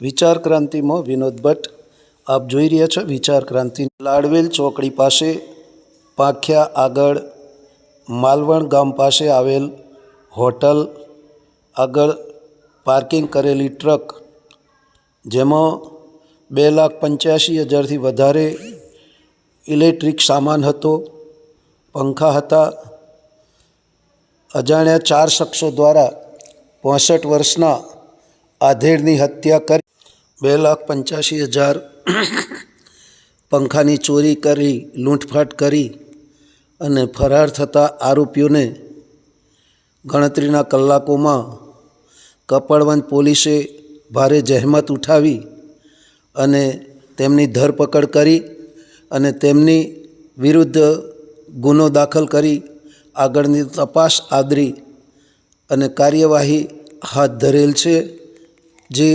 વિચાર ક્રાંતિમાં વિનોદ ભટ્ટ, આપ જોઈ રહ્યા છો વિચાર ક્રાંતિ. લાડવેલ ચોકડી પાસે પાંખ્યા આગળ માલવણ ગામ પાસે આવેલ હોટલ આગળ પાર્કિંગ કરેલી ટ્રક, જેમાં બે લાખ પંચ્યાસી હજારથી વધારે ઇલેક્ટ્રિક સામાન હતો, પંખા હતા. અજાણ્યા ચાર શખ્સો દ્વારા પોસઠ વર્ષના આધેડની હત્યા કરી બે લાખ પંચ્યાસી હજાર પંખાની ચોરી કરી, લૂંટફાટ કરી અને ફરાર થતા આરોપીઓને ગણતરીના કલાકોમાં કપડવંત પોલીસે ભારે જહેમત ઉઠાવી અને તેમની ધરપકડ કરી અને તેમની વિરુદ્ધ ગુનો દાખલ કરી આગળની તપાસ આદરી અને કાર્યવાહી હાથ ધરેલ છે, જે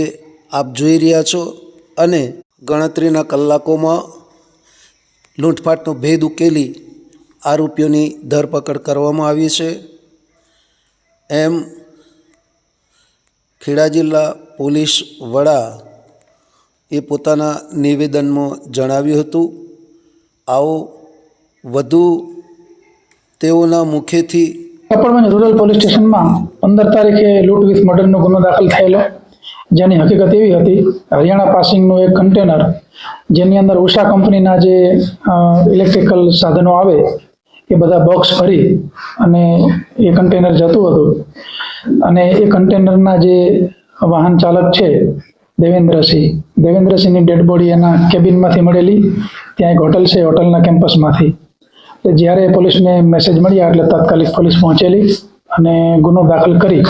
આપ જોઈ રહ્યા છો અને ગણતરીના કલાકોમાં લૂંટફાટનો ભેદ ઉકેલી આરોપીઓની ધરપકડ કરવામાં આવી છે. એમ ખેડા જિલ્લા પોલીસ વડા એ પોતાના નિવેદનમાં જણાવ્યું હતું, આવો વધુ તેઓના મુખેથી રૂરલ પોલીસ સ્ટેશનમાં પંદર તારીખે લૂંટ વિથ મર્ડરનો ગુનો દાખલ થયેલો. જેની હકીકત એવી હતી, હરિયાણા પાસિંગનું એક કન્ટેનર જેની અંદર ઉષા કંપનીના જે ઇલેક્ટ્રિકલ સાધનો આવે, એ બધા બોક્સ ભરી અને એ કન્ટેનર જતું હતું. અને એ કન્ટેનરના જે વાહન ચાલક છે, દેવેન્દ્રસિંહ, દેવેન્દ્રસિંહની ડેડ બોડી એના કેબિનમાંથી મળેલી, ત્યાં એક હોટલ છે હોટલના કેમ્પસમાંથી એટલે જ્યારે પોલીસને મેસેજ મળ્યા, એટલે તાત્કાલિક પોલીસ પહોંચેલી અને ગુનો દાખલ કરી.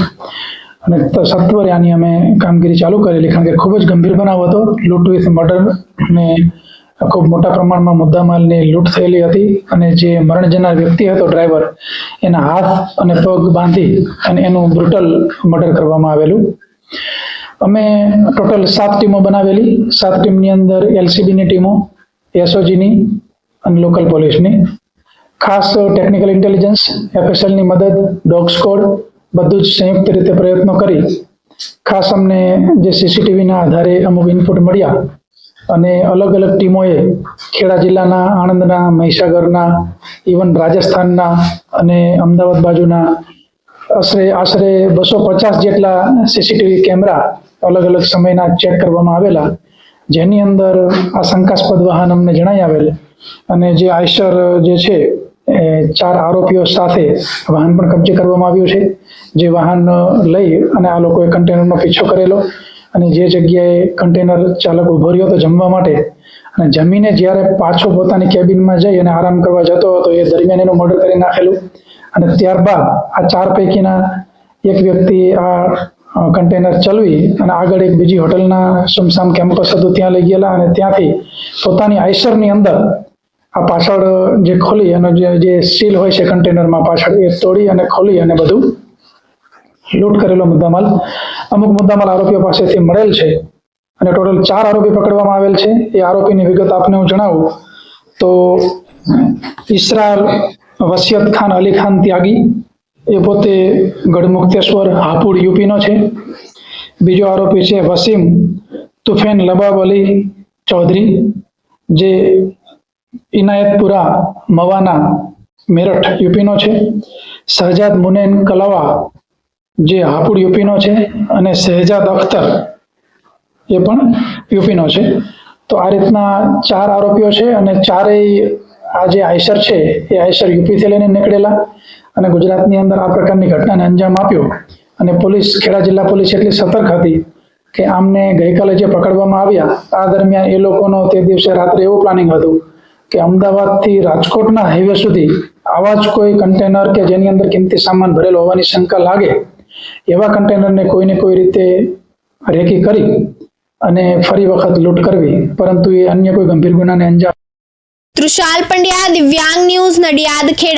અને સત્વરે આની અમે કામગીરી ચાલુ કરેલી, કારણ કે ખૂબ જ ગંભીર બનાવ હતો. લૂંટ વિથ મર્ડર ને ખૂબ મોટા પ્રમાણમાં મુદ્દામાલની લૂંટ થયેલી હતી અને જે મરણ જનાર વ્યક્તિ હતો ડ્રાઈવર એના હાથ અને પગ બાંધી અને એનું બ્રુટલ મર્ડર કરવામાં આવેલું. અમે ટોટલ સાત ટીમો બનાવેલી. સાત ટીમની અંદર એલસીબીની ટીમો એસઓજીની અને લોકલ પોલીસની ખાસ ટેકનિકલ ઇન્ટેલિજન્સ એફએસએલની મદદ ડોગ સ્કોડ બધું જ સંયુક્ત રીતે પ્રયત્નો કરી. ખાસ અમને જે સીસીટીવીના આધારે અમુક ઇનપુટ મળ્યા અને અલગ અલગ ટીમોએ ખેડા જિલ્લાના, આણંદના, મહીસાગરના ઇવન રાજસ્થાનના અને અમદાવાદ બાજુના આશરે આશરે બસો પચાસ જેટલા સીસીટીવી કેમેરા અલગ અલગ સમયના ચેક કરવામાં આવેલા. જેની અંદર આ શંકાસ્પદ વાહન અમને જણાઈ આવેલ. અને જે આઈશર જે છે ચાર આરોપીઓ સાથે વાહન પણ કબજે કરવામાં આવ્યું છે. જે વાહન લઈ અને આ લોકોએ કન્ટેનરનો પીછો કરેલો અને જે જગ્યાએ કન્ટેનર ચાલક ઊભો રહ્યો હતો જમવા માટે અને જમીને જ્યારે પાછો પોતાની કેબિનમાં જઈ અને આરામ કરવા જતો હતો, એ દરમિયાન એનું મર્ડર કરી નાખેલું. અને ત્યારબાદ આ ચાર પૈકીના એક વ્યક્તિ આ કન્ટેનર ચલવી અને આગળ એક બીજી હોટલના સુમસામ કેમ્પસ હતું, ત્યાં લઈ ગયેલા અને ત્યાંથી પોતાની આઈસરની અંદર આ પાછળ જે ખોલી અને જે સીલ હોય છે કન્ટેનરમાં પાછળ, એ તોડી અને ખોલી અને બધું લૂંટ કરેલો મુદ્દામાલ. અમુક મુદ્દામાલ આરોપીઓ પાસેથી મળેલ છે અને ટોટલ ચાર આરોપી પકડવામાં આવેલ છે. એ આરોપીની વિગત આપને હું જણાવું. તો ઇસરાર વસિયત ખાન, અલી ખાન ત્યાગી, એ પોતે ગઢમુક્તેશ્વર, હાપુડ, યુપીનો છે. બીજો આરોપી છે વસીમ તુફેન લબાબ અલી ચૌધરી, જે ઇનાયતપુરા, મવાના, મેરઠ યુપીનો છે. શહજાદ મુનેન કલાવા, જે હાપુડ યુપીનો છે અને શહેજાદ અખ્તર એ પણ યુપીનો છે. તો આ રીતના ચાર આરોપીઓ છે અને ચારેય આ જે આયસર છે એ આયસર યુપીથી લઈને નીકળેલા અને ગુજરાતની અંદર આ પ્રકારની ઘટનાને અંજામ આપ્યો અને પોલીસ, ખેડા જિલ્લા પોલીસ એટલી સતર્ક હતી કે આમને ગઈકાલે જે પકડવામાં આવ્યા, આ દરમિયાન એ લોકોનો તે દિવસે રાત્રે એવું પ્લાનિંગ હતું કે અમદાવાદથી રાજકોટના હાઈવે સુધી આવા જ કોઈ કન્ટેનર કે જેની અંદર કિંમતી સામાન ભરેલો હોવાની શંકા લાગે, એવા કન્ટેનરને કોઈને કોઈ રીતે રેકી કરી અને ફરી વખત લૂંટ કરવી, પરંતુ એ અન્ય કોઈ ગંભીર ગુનાને અંજામ તૃષાલ પંડ્યા, દિવ્યાંગ ન્યૂઝ નડિયાદ, ખેડા.